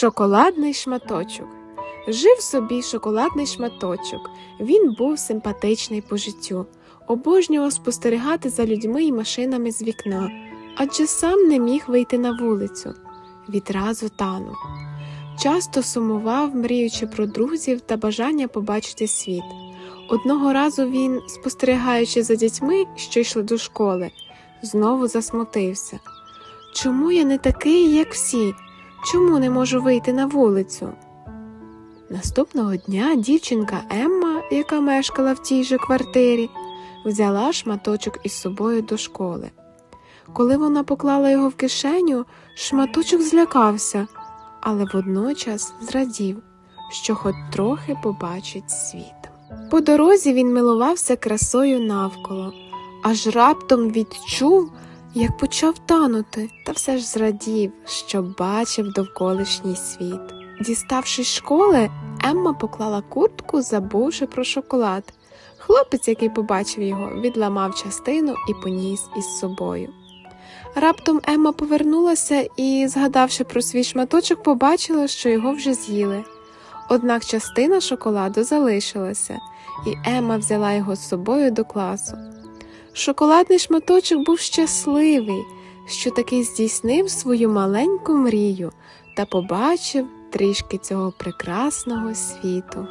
Шоколадний шматочок. Жив собі шоколадний шматочок. Він був симпатичний по життю, обожнював спостерігати за людьми і машинами з вікна, адже сам не міг вийти на вулицю. Відразу танув. Часто сумував, мріючи про друзів та бажання побачити світ. Одного разу він, спостерігаючи за дітьми, що йшли до школи, знову засмутився. Чому я не такий, як всі? Чому не можу вийти на вулицю? Наступного дня дівчинка Емма, яка мешкала в тій же квартирі, взяла шматочок із собою до школи. Коли вона поклала його в кишеню, шматочок злякався, але водночас зрадів, що хоч трохи побачить світ. По дорозі він милувався красою навколо, аж раптом відчув, як почав танути, та все ж зрадів, що бачив довколишній світ. Діставшись школи, Емма поклала куртку, забувши про шоколад. Хлопець, який побачив його, відламав частину і поніс із собою. Раптом Емма повернулася і, згадавши про свій шматочок, побачила, що його вже з'їли. Однак частина шоколаду залишилася, і Емма взяла його з собою до класу. Шоколадний шматочок був щасливий, що таки здійснив свою маленьку мрію та побачив трішки цього прекрасного світу.